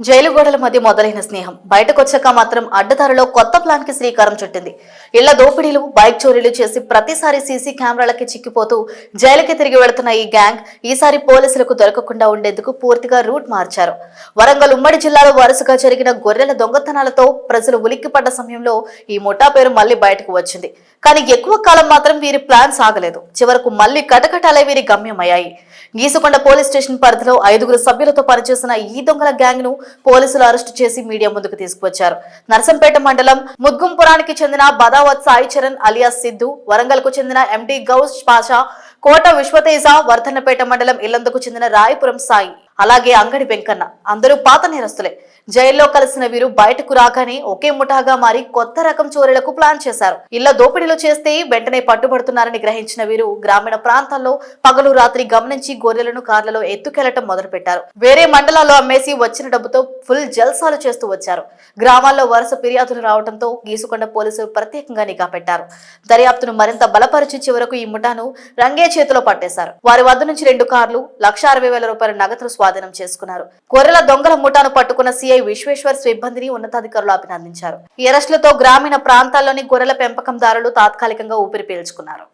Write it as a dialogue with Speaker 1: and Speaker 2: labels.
Speaker 1: Jail గోడల మధ్య మొదలైన స్నేహం. బయటకొచ్చాక మాత్రం అడ్డదారిలో కొత్త ప్లాన్కి శ్రీకారం చుట్టింది. ఇళ్ళ దోపిడీలు బైక్ చోరీలు చేసి ప్రతిసారి సీసీ కెమెరాలకి చిక్కిపోతూ జైలుకి తిరిగి వెళుతున్న ఈ గ్యాంగ్ ఈసారి పోలీసులకు దొరకకుండా ఉండేందుకు పూర్తిగా రూట్ మార్చారు. వరంగల్ ఉమ్మడి జిల్లాలో వరుసగా జరిగిన గొర్రెల దొంగతనాలతో ప్రజలు ఉలిక్కిపడ్డ సమయంలో ఈ ముఠా పేరు మళ్ళీ బయటకు వచ్చింది. కానీ ఎక్కువ కాలం మాత్రం వీరి ప్లాన్ సాగలేదు. చివరకు మళ్ళీ కటకటాలే వీరి గమ్యమయ్యాయి. గీసుకొండ పోలీస్ స్టేషన్ పరిధిలో ఐదుగురు సభ్యులతో పనిచేసిన ఈ దొంగల గ్యాంగ్ను పోలీసులు అరెస్టు చేసి మీడియా ముందుకు తీసుకువచ్చారు. నర్సంపేట మండలం ముద్గుంపురానికి చెందిన బదావత్ సాయి చరణ్ అలియాస్ సిద్ధు వరంగల్కు చెందిన ఎండి గౌస్ పాషా కోట విశ్వతేజ వర్ధన్నపేట మండలం ఇల్లందుకు చెందిన రాయపురం సాయి. అలాగే అంగడి వెంకన్న అందరూ పాత నేరస్తులే. జైల్లో కలిసిన వీరు బయటకు రాగానే ఒకే ముఠాగా మారి కొత్త రకం చోరీలకు ప్లాన్ చేశారు. ఇళ్ళ దోపిడీలు చేస్తే వెంటనే పట్టుబడుతున్నారని గ్రహించిన వీరు గ్రామీణ ప్రాంతాల్లో పగలు రాత్రి గమనించి గొర్రెలను కార్లలో ఎత్తుకెళ్ళటం మొదలుపెట్టారు. వేరే మండలాల్లో అమ్మేసి వచ్చిన డబ్బుతో ఫుల్ జల్సాలు చేస్తూ వచ్చారు. గ్రామాల్లో వరుస ఫిర్యాదులు రావడంతో గీసుకొండ పోలీసులు ప్రత్యేకంగా నిఘా పెట్టారు. దర్యాప్తును మరింత బలపరిచి చివరకు ఈ ముఠాను రంగే చేతిలో పట్టేశారు. వారి వద్ద నుంచి రెండు కార్లు లక్ష అరవై వేల రూపాయల నగదులు స్వాధీనం చేసుకున్నారు. గొర్రెల దొంగల ముఠాను పట్టుకున్న సిఐ విశ్వేశ్వర్ సిబ్బందిని ఉన్నతాధికారులు అభినందించారు. ఈ అరెస్టులతో గ్రామీణ ప్రాంతాల్లోని గొర్రెల పెంపకందారులు తాత్కాలికంగా ఊపిరి పీల్చుకున్నారు.